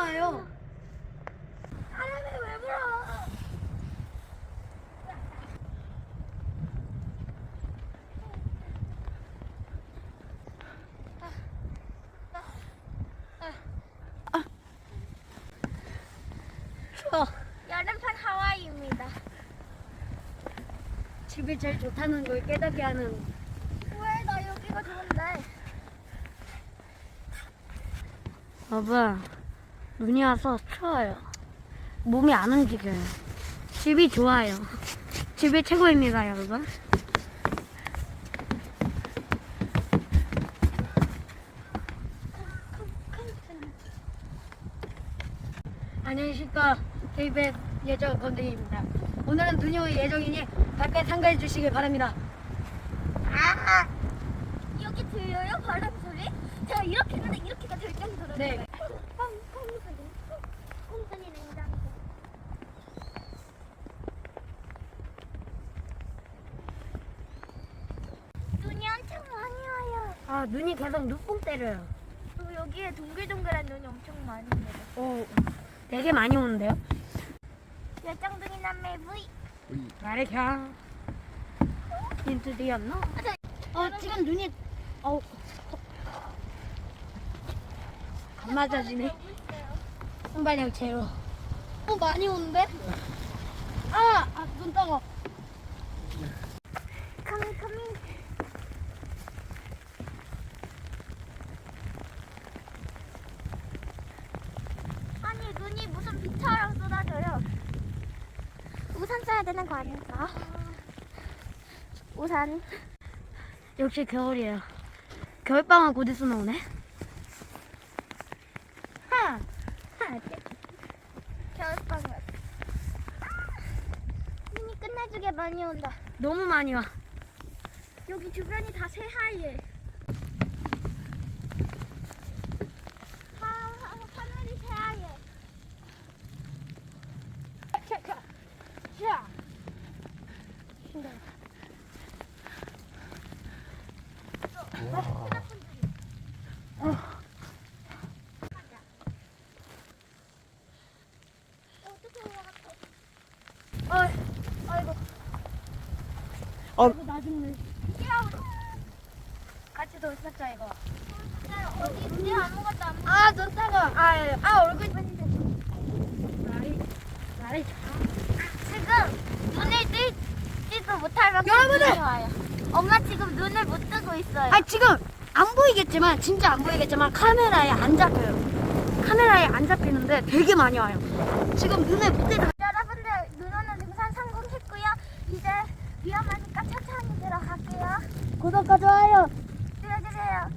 와요. 사람이 왜? 추워. 여름판 하와이입니다. 집이 제일 좋다는 걸 깨닫게 하는. 왜 나 여기가 좋은데? 여러분, 눈이 와서 추워요. 몸이 안 움직여요. 집이 좋아요. 집이 최고입니다, 여러분. 안녕하십니까. KBS 예정 건드기입니다. 오늘은 눈이 올 예정이니 밖에 참가해 주시길 바랍니다. 아! 여기 들려요? 바람 소리? 제가 이렇게 했는데 이렇게가 될 정도로. 네. 콩, 콩 소리. 콩 소리 냉장고. 눈이 엄청 많이 와요. 아, 눈이 계속 눈뽕 때려요. 그리고 여기에 동글동글한 눈이 엄청 많이 내려. 오, 되게 많이 오는데요? 열정둥이 남매 V. 나를 그냥 인트디였나? 어 지금 눈이 어안 맞아지네 순발력 제로 어 많이 오는데? 아눈 따가 커밍 커밍. 아니 눈이 비처럼 쏟아져요. 우산 써야 되는 거 아닌가? 우산. 역시 겨울이에요 겨울방학 곧 있으면 오네 하! 하! 겨울방울. 눈이 끝내주게 많이 온다. 너무 많이 와 여기 주변이 다 새하얘. 하, 하, 하늘이 새하얘. 올라갔어? 어, 아이고. 어. 나중에 야, 같이 더 있었자 이거 어디 눈이 아무것도 안 보여. 아눈 따가 아, 아 얼굴 날이 날이 지금 눈을 뜰, 뜰도 만큼 여러분들! 와요. 엄마 지금 눈을 못 뜨고 있어요. 아 지금 안 보이겠지만 진짜 안 보이겠지만 카메라에 안 잡혀요. 카메라에 안 잡히는데 되게 많이 와요. 지금 눈에 못 대다. 여러분들 눈 오는 등산 성공했고요. 이제 위험하니까 천천히 들어갈게요. 구독과 좋아요. 눌러주세요.